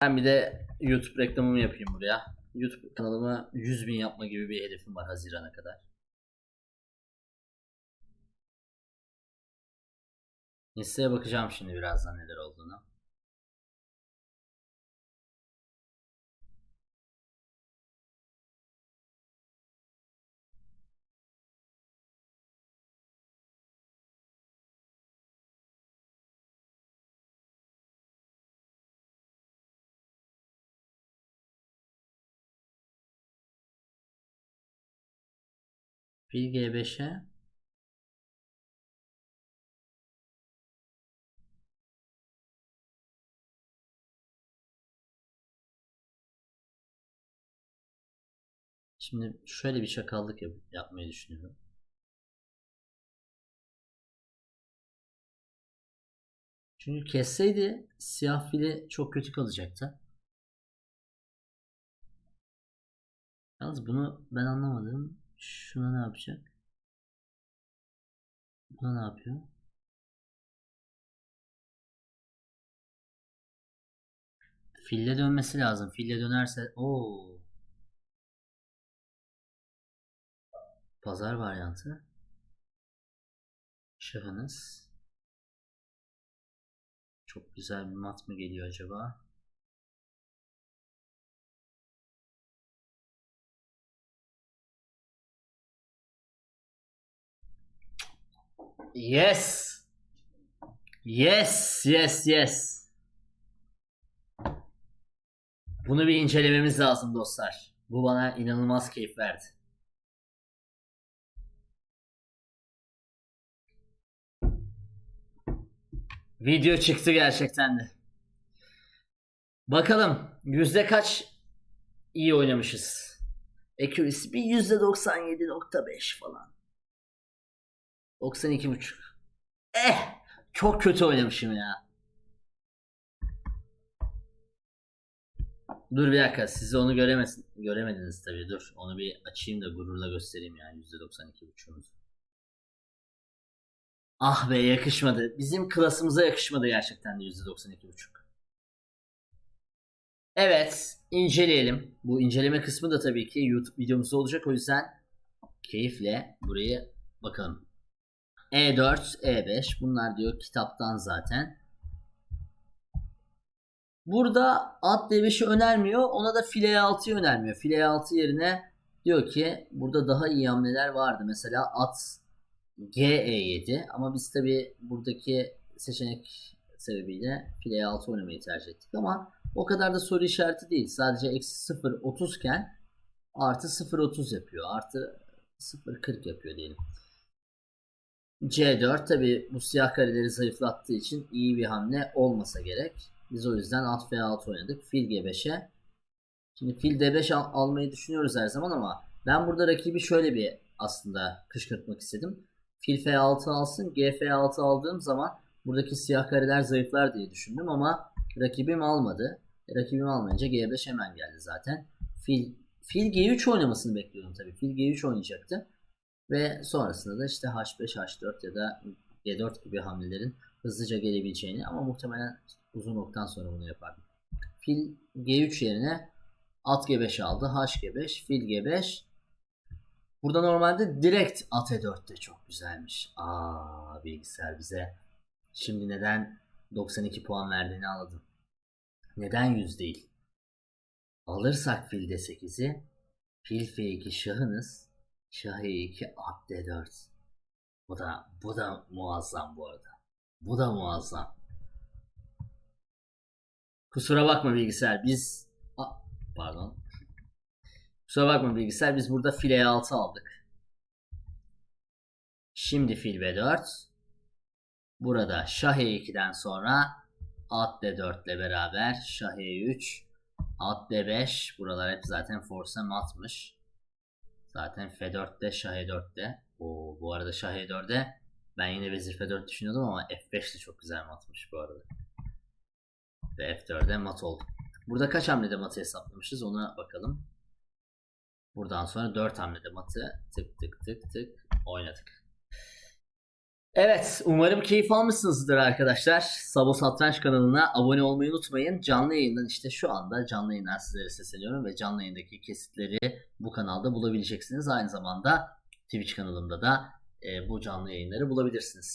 Ben bir de YouTube reklamımı yapayım buraya. YouTube kanalımı 100 bin yapma gibi bir hedefim var Haziran'a kadar. Insta'ya bakacağım şimdi birazdan neler olduğunu. Bir G5'e Şimdi şöyle bir çakallık yap- yapmayı düşünüyorum. Çünkü kesseydi siyah fili çok kötü kalacaktı. Yalnız bunu ben anlamadım. Şuna ne yapacak? Buna ne yapıyor? Fille dönmesi lazım. Fille dönerse o Pazar varyantı. Şahınız. Çok güzel bir mat mı geliyor acaba? Yes. Yes, yes, yes. Bunu bir incelememiz lazım dostlar. Bu bana inanılmaz keyif verdi. Video çıktı gerçekten de. Bakalım yüzde kaç iyi oynamışız. Accuracy bir yüzde 97.5 falan. 92.5. Eh çok kötü oynamışım ya. Dur bir dakika siz onu göremez, göremediniz tabii dur onu bir açayım da gururla göstereyim yani %92.5'umuzu. Ah be yakışmadı. Bizim klasımıza yakışmadı gerçekten de %92.5. Evet, inceleyelim. Bu inceleme kısmı da tabii ki YouTube videomuzda olacak. O yüzden keyifle burayı bakalım. E4, E5 bunlar diyor kitaptan zaten. Burada at D5'i önermiyor. Ona da file 6'yı önermiyor. File 6 yerine diyor ki burada daha iyi hamleler vardı. Mesela at GE7 ama biz tabi buradaki seçenek sebebiyle file 6 oynamayı tercih ettik ama o kadar da soru işareti değil. Sadece eksi 0 30 iken artı 0 30 yapıyor. Artı 0 40 yapıyor diyelim. C4 tabi bu siyah kareleri zayıflattığı için iyi bir hamle olmasa gerek. Biz o yüzden at F6 oynadık. Fil G5'e. Şimdi fil D5 al- almayı düşünüyoruz her zaman ama ben burada rakibi şöyle bir aslında kışkırtmak istedim. Fil F6 alsın. GF6 aldığım zaman buradaki siyah kareler zayıflar diye düşündüm ama rakibim almadı. E, rakibim almayınca G5 hemen geldi zaten. Fil Fil G3 oynamasını bekliyorum tabii. Fil G3 oynayacaktı. Ve sonrasında da işte H5, H4 ya da G4 gibi hamlelerin hızlıca gelebileceğini ama muhtemelen uzun oktan sonra bunu yapardım. Fil G3 yerine at G5 aldı. H G5, fil G5. Burada normalde direkt at E4 de çok güzelmiş. Aa bilgisayar bize şimdi neden 92 puan verdiğini anladım. Neden 100 değil? Alırsak fil D8'i fil F2 şahınız şah E2 at D4. Bu da bu da muazzam bu arada. Bu da muazzam. Kusura bakma bilgisayar biz A- pardon. Kusura bakma bilgisayar biz burada file 6 aldık. Şimdi fil B4. Burada şah E2'den sonra at D4 ile beraber şah E3 at D5 buralar hep zaten force matmış. Zaten F4'te şah E4'te. Oo, bu arada şah E4'de ben yine vezir F4 düşünüyordum ama F5 de çok güzel matmış bu arada. Ve F4'e mat oldu. Burada kaç hamlede matı hesaplamışız ona bakalım. Buradan sonra 4 hamlede matı tık tık tık tık oynadık. Evet, umarım keyif almışsınızdır arkadaşlar. Sabo Satranç kanalına abone olmayı unutmayın. Canlı yayından işte şu anda canlı yayından sizlere sesleniyorum ve canlı yayındaki kesitleri bu kanalda bulabileceksiniz. Aynı zamanda Twitch kanalımda da e, bu canlı yayınları bulabilirsiniz.